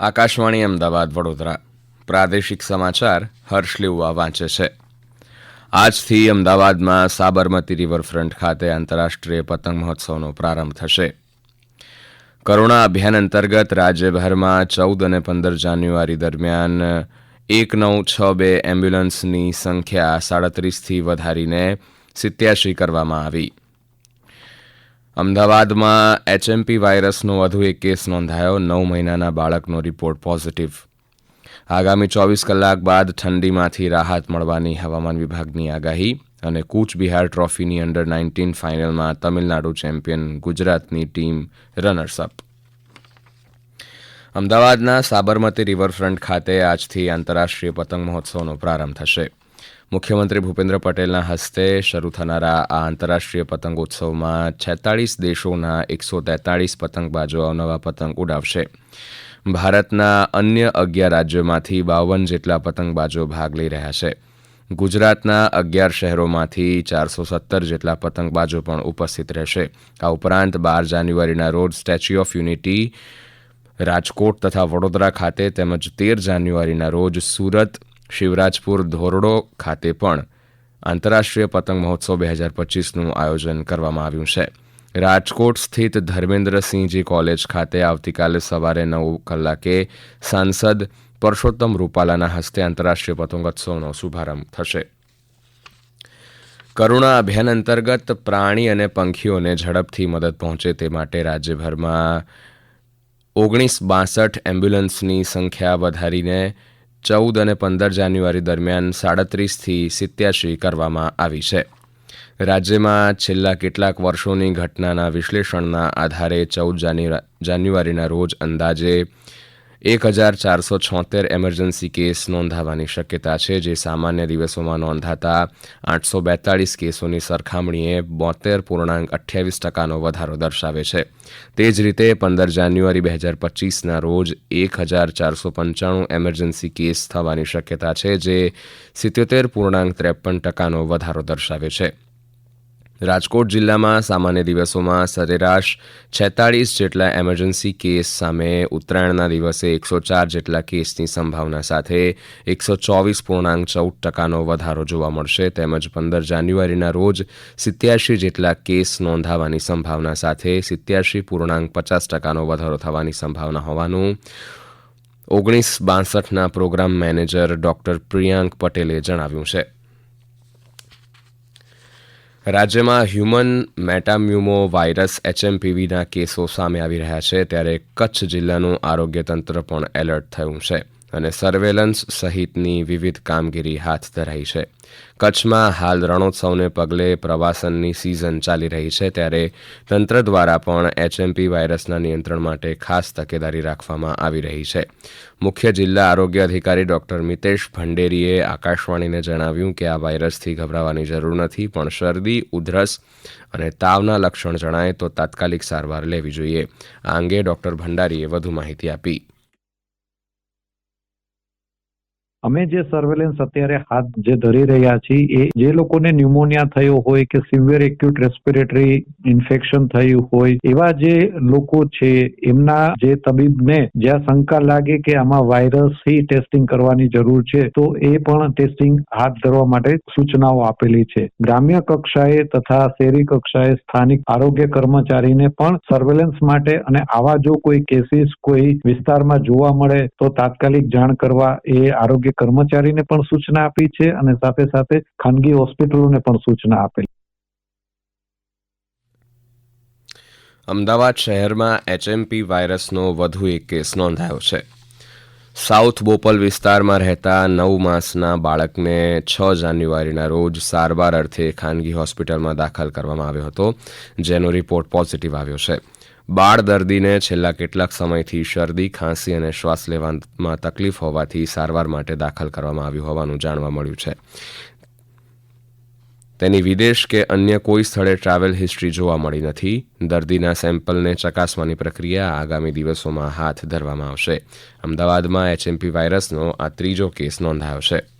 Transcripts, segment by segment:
આકાશવાણી અમદાવાદ વડોદરા. પ્રાદેશિક સમાચાર હર્ષ લીવવા વાંચે છે. આજથી અમદાવાદમાં સાબરમતી રિવરફ્રન્ટ ખાતે આંતરરાષ્ટ્રીય પતંગ મહોત્સવનો પ્રારંભ થશે. કરુણા અભિયાન અંતર્ગત રાજ્યભરમાં ચૌદ અને પંદર જાન્યુઆરી દરમિયાન એક નવ છ બે એમ્બ્યુલન્સની સંખ્યા સાડત્રીસથી વધારીને સિત્યાસી કરવામાં આવી. અમદાવાદમાં એચએમપી વાયરસનો વધુ એક કેસ નોંધાયો. નવ મહિનાના બાળકનો રિપોર્ટ પોઝિટિવ. આગામી ચોવીસ કલાક બાદ ઠંડીમાંથી રાહત મળવાની હવામાન વિભાગની આગાહી અને કૂચબિહાર ટ્રોફીની અંડર નાઇન્ટીન ફાઇનલમાં તમિલનાડુ ચેમ્પિયન ગુજરાતની ટીમ રનર્સ અપ અમદાવાદના સાબરમતી રિવરફ્રન્ટ ખાતે આજથી આંતરરાષ્ટ્રીય પતંગ મહોત્સવનો પ્રારંભ થશે. મુખ્યમંત્રી ભૂપેન્દ્ર પટેલના હસ્તે શરૂ થનારા આ આંતરરાષ્ટ્રીય પતંગોત્સવમાં છેતાળીસ દેશોના એકસો તેતાળીસ પતંગબાજો અવનવા પતંગ ઉડાવશે. ભારતના અન્ય અગિયાર રાજ્યોમાંથી બાવન જેટલા પતંગબાજો ભાગ લઈ રહ્યા છે. ગુજરાતના અગિયાર શહેરોમાંથી ચારસો સત્તર જેટલા પતંગબાજો પણ ઉપસ્થિત રહેશે. આ ઉપરાંત બાર જાન્યુઆરીના રોજ સ્ટેચ્યુ ઓફ યુનિટી, રાજકોટ તથા વડોદરા ખાતે તેમજ તેર જાન્યુઆરીના રોજ સુરત શિવરાજપુર ધોરડો ખાતે પણ આંતરરાષ્ટ્રીય પતંગ મહોત્સવ બે હજાર પચીસનું આયોજન કરવામાં આવ્યું છે. રાજકોટ સ્થિત ધર્મેન્દ્રસિંહજી કોલેજ ખાતે આવતીકાલે સવારે નવ કલાકે સાંસદ પરસોત્તમ રૂપાલાના હસ્તે આંતરરાષ્ટ્રીય પતંગોત્સવનો શુભારંભ થશે. કરુણા અભિયાન અંતર્ગત પ્રાણી અને પંખીઓને ઝડપથી મદદ પહોંચે તે માટે રાજ્યભરમાં ઓગણીસ બાસઠ એમ્બ્યુલન્સની સંખ્યા વધારીને ચૌદ અને પંદર જાન્યુઆરી દરમિયાન સાડત્રીસથી સિત્યાસી કરવામાં આવી છે. રાજ્યમાં છેલ્લા કેટલાક વર્ષોની ઘટનાના વિશ્લેષણના આધારે ચૌદ જાન્યુઆરીના રોજ અંદાજે એક હજાર ચારસો છોતેર એમરજન્સી કેસ નોંધાવાની શક્યતા છે, જે સામાન્ય દિવસોમાં નોંધાતા આઠસો બેતાળીસ કેસોની સરખામણીએ બોતેર પૂર્ણાંક અઠ્યાવીસ ટકાનો વધારો દર્શાવે છે. તે જ રીતે પંદર જાન્યુઆરી બે હજાર પચીસના રોજ એક હજાર ચારસો પંચાણું એમરજન્સી કેસ થવાની શક્યતા છે, જે સિત્યોતેર પૂર્ણાંક ત્રેપન ટકાનો વધારો દર્શાવે છે. રાજકોટ જિલ્લામાં સામાન્ય દિવસોમાં સરેરાશ છેતાળીસ જેટલા એમરજન્સી કેસ સામે ઉત્તરાયણના દિવસે એકસો ચાર જેટલા કેસની સંભાવના સાથે એકસો ચોવીસ પૂર્ણાંક ચૌદ ટકાનો વધારો જોવા મળશે. તેમજ પંદર જાન્યુઆરીના રોજ સિત્યાસી જેટલા કેસ નોંધાવાની સંભાવના સાથે સિત્યાસી પૂર્ણાંક પચાસ ટકાનો વધારો થવાની સંભાવના હોવાનું ઓગણીસ બાસઠના પ્રોગ્રામ મેનેજર ડોક્ટર પ્રિયાંક પટેલે જણાવ્યું છે. રાજ્યમાં હ્યુમન મેટામ્યુમો વાયરસ એચએમપીવીના કેસો સામે આવી રહ્યા છે, ત્યારે કચ્છ જિલ્લાનું આરોગ્ય તંત્ર પણ એલર્ટ થયું છે. અને સર્વેલન્સ સહિતની વિવિધ કામગીરી હાથ ધરાઈ છે. કચ્છમાં હાલ રણોત્સવને પગલે પ્રવાસનની સિઝન ચાલી રહી છે ત્યારે તંત્ર દ્વારા પણ એચએમપી વાયરસના નિયંત્રણ માટે ખાસ તકેદારી રાખવામાં આવી રહી છે. મુખ્ય જિલ્લા આરોગ્ય અધિકારી ડોક્ટર મિતેશ ભંડેરીએ આકાશવાણીને જણાવ્યું કે આ વાયરસથી ગભરાવાની જરૂર નથી, પણ શરદી, ઉધરસ અને તાવના લક્ષણ જણાય તો તાત્કાલિક સારવાર લેવી જોઈએ. આ અંગે ડોક્ટર ભંડારીએ વધુ માહિતી આપી. અમે જે સર્વેલન્સ અત્યારે હાથ જે ધરી રહ્યા છીએ, એ જે લોકોને ન્યુમોનિયા થયો હોય કે સિવિયર એક્યુટ રેસ્પિરેટરી ઇન્ફેક્શન થયું હોય, એવા જે લોકો છે, એમના જે તબીબને જ્યાં શંકા લાગે કે આમાં વાયરસ ટેસ્ટિંગ કરવાની જરૂર છે, તો એ પણ ટેસ્ટિંગ હાથ ધરવા માટે સૂચનાઓ આપેલી છે. ગ્રામ્ય કક્ષાએ તથા શહેરી કક્ષાએ સ્થાનિક આરોગ્ય કર્મચારીને પણ સર્વેલન્સ માટે અને આવા જો કોઈ કેસીસ કોઈ વિસ્તારમાં જોવા મળે, તો તાત્કાલિક જાણ કરવા એ આરોગ્ય કર્મચારીને પણ સૂચના આપી છે અને સાથે સાથે ખાનગી હોસ્પિટલોને પણ સૂચના આપેલી અમદાવાદ શહેરમાં એચએમપી વાયરસનો વધુ એક કેસ નોંધાયો છે. સાઉથ બોપલ વિસ્તારમાં રહેતા નવ માસના બાળકને છ જાન્યુઆરીના રોજ સારવાર અર્થે ખાનગી હોસ્પિટલમાં દાખલ કરવામાં આવ્યો હતો, જેનો રિપોર્ટ પોઝિટિવ આવ્યો છે. બાળ દર્દીને છેલ્લા કેટલાક સમયથી શરદી, ખાંસી અને શ્વાસ લેવામાં તકલીફ હોવાથી સારવાર માટે દાખલ કરવામાં આવ્યું હોવાનું જાણવા મળ્યું છે. તેની વિદેશ કે અન્ય કોઈ સ્થળે ટ્રાવેલ હિસ્ટ્રી જોવા મળી નથી. દર્દીના સેમ્પલને ચકાસવાની પ્રક્રિયા આગામી દિવસોમાં હાથ ધરવામાં આવશે. અમદાવાદમાં એચએમપી વાયરસનો આ ત્રીજો કેસ નોંધાયો છે.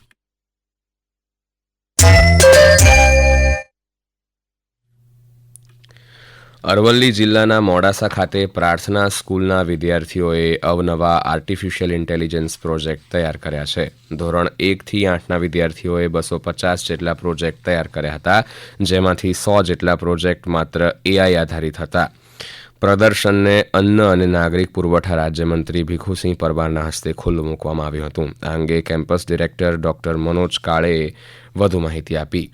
અરવલ્લી જિલ્લાના મોડાસા ખાતે પ્રાર્થના સ્કૂલના વિદ્યાર્થીઓએ અવનવા આર્ટિફિશિયલ ઇન્ટેલિજન્સ પ્રોજેક્ટ તૈયાર કર્યા છે. ધોરણ એકથી આઠના વિદ્યાર્થીઓએ બસો પચાસ જેટલા પ્રોજેક્ટ તૈયાર કર્યા હતા, જેમાંથી સો જેટલા પ્રોજેક્ટ માત્ર એઆઈ આધારિત હતા. પ્રદર્શનને અન્ન અને નાગરિક પુરવઠા રાજ્યમંત્રી ભીખુસિંહ પરમારના હસ્તે ખુલ્લું મૂકવામાં આવ્યું હતું. આ અંગે કેમ્પસ ડિરેક્ટર ડોક્ટર મનોજ કાળેએ વધુ માહિતી આપી.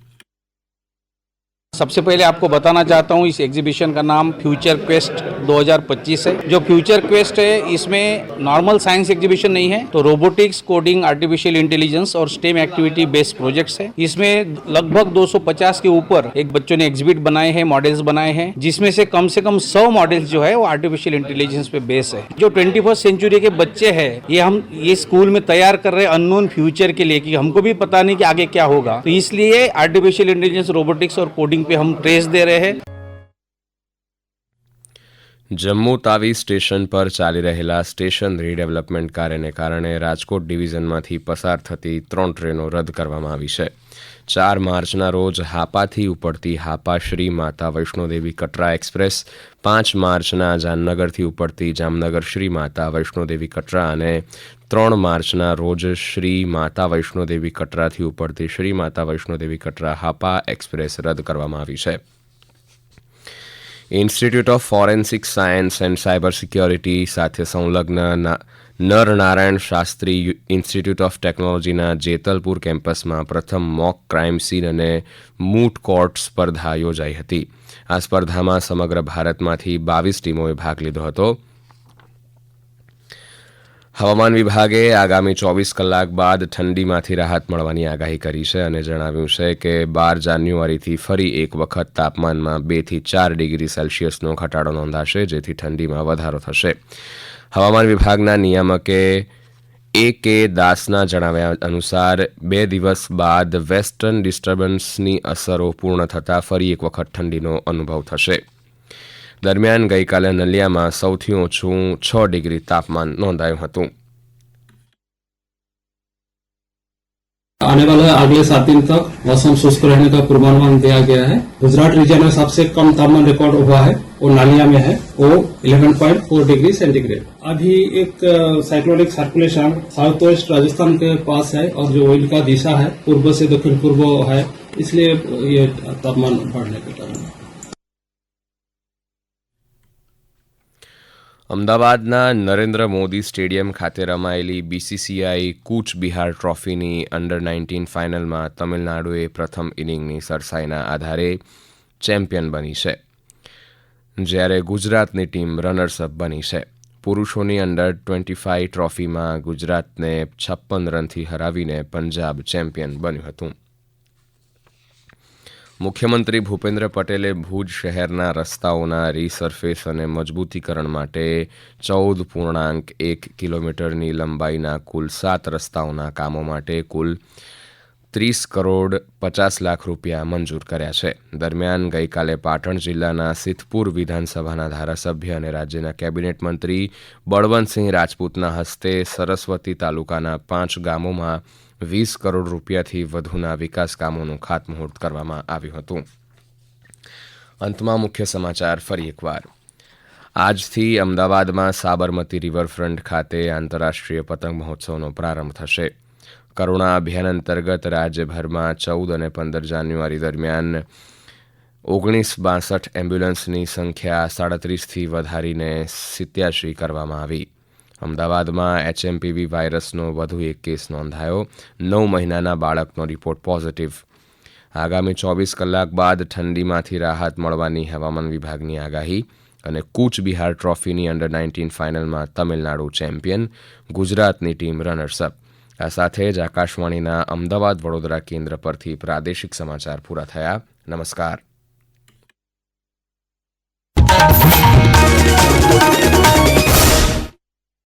सबसे पहले आपको बताना चाहता हूँ इस एग्जीबिशन का नाम फ्यूचर क्वेस्ट 2025 है। जो फ्यूचर क्वेस्ट है, इसमें नॉर्मल साइंस एग्जीबिशन नहीं है तो रोबोटिक्स कोडिंग आर्टिफिशियल इंटेलिजेंस और स्टेम एक्टिविटी बेस्ड प्रोजेक्ट्स है। इसमें लगभग 250 के ऊपर एक बच्चों ने एग्जिबिट बनाए हैं मॉडल्स बनाए हैं, जिसमें से कम से कम सौ मॉडल्स जो है, वो आर्टिफिशियल इंटेलिजेंस पे बेस है। जो ट्वेंटी सेंचुरी के बच्चे है, ये हम, ये स्कूल में तैयार कर रहे हैं अननोन फ्यूचर के लिए कि हमको भी पता नहीं कि आगे क्या होगा। तो इसलिए आर्टिफिशियल इंटेलिजेंस रोबोटिक्स और कोडिंग पे हम ट्रेस दे रहे हैं। જમ્મુ તાવી સ્ટેશન પર ચાલી રહેલા સ્ટેશન રીડેવલપમેન્ટ કાર્યને કારણે રાજકોટ ડિવિઝનમાંથી પસાર થતી ત્રણ ટ્રેનો રદ કરવામાં આવી છે. ચાર માર્ચના રોજ હાપાથી ઉપડતી હાપા શ્રી માતા વૈષ્ણોદેવી કટરા એક્સપ્રેસ, પાંચ માર્ચના જામનગરથી ઉપડતી જામનગર શ્રી માતા વૈષ્ણોદેવી કટરા અને ત્રણ માર્ચના રોજ શ્રી માતા વૈષ્ણોદેવી કટરાથી ઉપડતી શ્રી માતા વૈષ્ણોદેવી કટરા હાપા એક્સપ્રેસ રદ કરવામાં આવી છે. Institute of forensic science and cyber security સાથે સંલગ્ન નરનારાયણ નર નારાયણ શાસ્ત્રી ઇન્સ્ટિટ્યૂટ ઓફ ટેકનોલોજીના જેતલપુર કેમ્પસમાં પ્રથમ મોક ક્રાઇમ સીન અને મૂટ કોર્ટ સ્પર્ધા યોજાઈ હતી. આ સ્પર્ધામાં સમગ્ર ભારતમાંથી બાવીસ ટીમોએ ભાગ લીધો હતો. હવામાન વિભાગે આગામી ચોવીસ કલાક બાદ ઠંડીમાંથી રાહત મળવાની આગાહી કરી છે અને જણાવ્યું છે કે બાર જાન્યુઆરીથી ફરી એક વખત તાપમાનમાં બેથી ચાર ડિગ્રી સેલ્સિયસનો ઘટાડો નોંધાશે, જેથી ઠંડીમાં વધારો થશે. હવામાન વિભાગના નિયામકે એ કે દાસના જણાવ્યા અનુસાર, બે દિવસ બાદ વેસ્ટર્ન ડિસ્ટર્બન્સની અસરો પૂર્ણ થતાં ફરી એક વખત ઠંડીનો અનુભવ થશે. દરમિયાન ગઈકાલે નલિયામાં સૌથી ઓછું છ ડિગ્રી તાપમાન નોંધાયું હતું आने वाले अगले सात दिन तक मौसम शुष्क रहने का पूर्वानुमान दिया गया है गुजरात रीजन में सबसे कम तापमान रिकॉर्ड हुआ है वो नालिया में है वो 11.4 डिग्री सेंटीग्रेड अभी एक cyclonic circulation south west Rajasthan के पास है और जो विंड का दिशा है पूर्व से दक्षिण पूर्व है इसलिए ये तापमान बढ़ने के कारण અમદાવાદના નરેન્દ્ર મોદી સ્ટેડિયમ ખાતે રમાયેલી બીસીસીઆઈ કૂચ બિહાર ટ્રોફીની અંડર નાઇન્ટીન ફાઇનલમાં તમિલનાડુએ પ્રથમ ઇનિંગની સરસાઈના આધારે ચેમ્પિયન બની છે. જ્યારે ગુજરાતની ટીમ રનર્સઅપ બની છે. પુરુષોની અંડર ટ્વેન્ટી ફાઇવ ટ્રોફીમાં ગુજરાતને છપ્પન રનથી હરાવીને પંજાબ ચેમ્પિયન બન્યું હતું. મુખ્યમંત્રી ભૂપેન્દ્ર પટેલે ભુજ શહેરના રસ્તાઓના રીસર્ફેસ અને મજબૂતીકરણ માટે ચૌદ પૂર્ણાંક એક કિલોમીટરની લંબાઈના કુલ સાત રસ્તાઓના કામો માટે કુલ ત્રીસ કરોડ પચાસ લાખ રૂપિયા મંજૂર કર્યા છે. દરમિયાન ગઈકાલે પાટણ જિલ્લાના સિદ્ધપુર વિધાનસભાના ધારાસભ્ય અને રાજ્યના કેબિનેટ મંત્રી બળવંતસિંહ રાજપૂતના હસ્તે સરસ્વતી તાલુકાના પાંચ ગામોમાં વીસ કરોડ રૂપિયાથી વધુના વિકાસ કામોનું ખાતમુહૂર્ત કરવામાં આવ્યું હતું. અંતમાં મુખ્ય સમાચાર ફરી એકવાર. આજથી અમદાવાદમાં સાબરમતી રિવરફ્રન્ટ ખાતે આંતરરાષ્ટ્રીય પતંગ મહોત્સવનો પ્રારંભ થશે. કરુણા અભિયાન અંતર્ગત રાજ્યભરમાં ચૌદ અને પંદર જાન્યુઆરી દરમિયાન ઓગણીસ બાસઠ એમ્બ્યુલન્સની સંખ્યા સાડત્રીસથી વધારીને સિત્યાસી કરવામાં આવી. અમદાવાદમાં એચએમપીવી વાયરસનો વધુ એક કેસ નોંધાયો. નવ મહિનાના બાળકનો રિપોર્ટ પોઝિટિવ. આગામી ચોવીસ કલાક બાદ ઠંડીમાંથી રાહત મળવાની હવામાન વિભાગની આગાહી અને કૂચબિહાર ટ્રોફીની અંડર નાઇન્ટીન ફાઇનલમાં તમિલનાડુ ચેમ્પિયન, ગુજરાતની ટીમ રનર્સઅપ. આ સાથે જ આકાશવાણીના અમદાવાદ વડોદરા કેન્દ્ર પરથી પ્રાદેશિક સમાચાર પૂરા થયા. નમસ્કાર.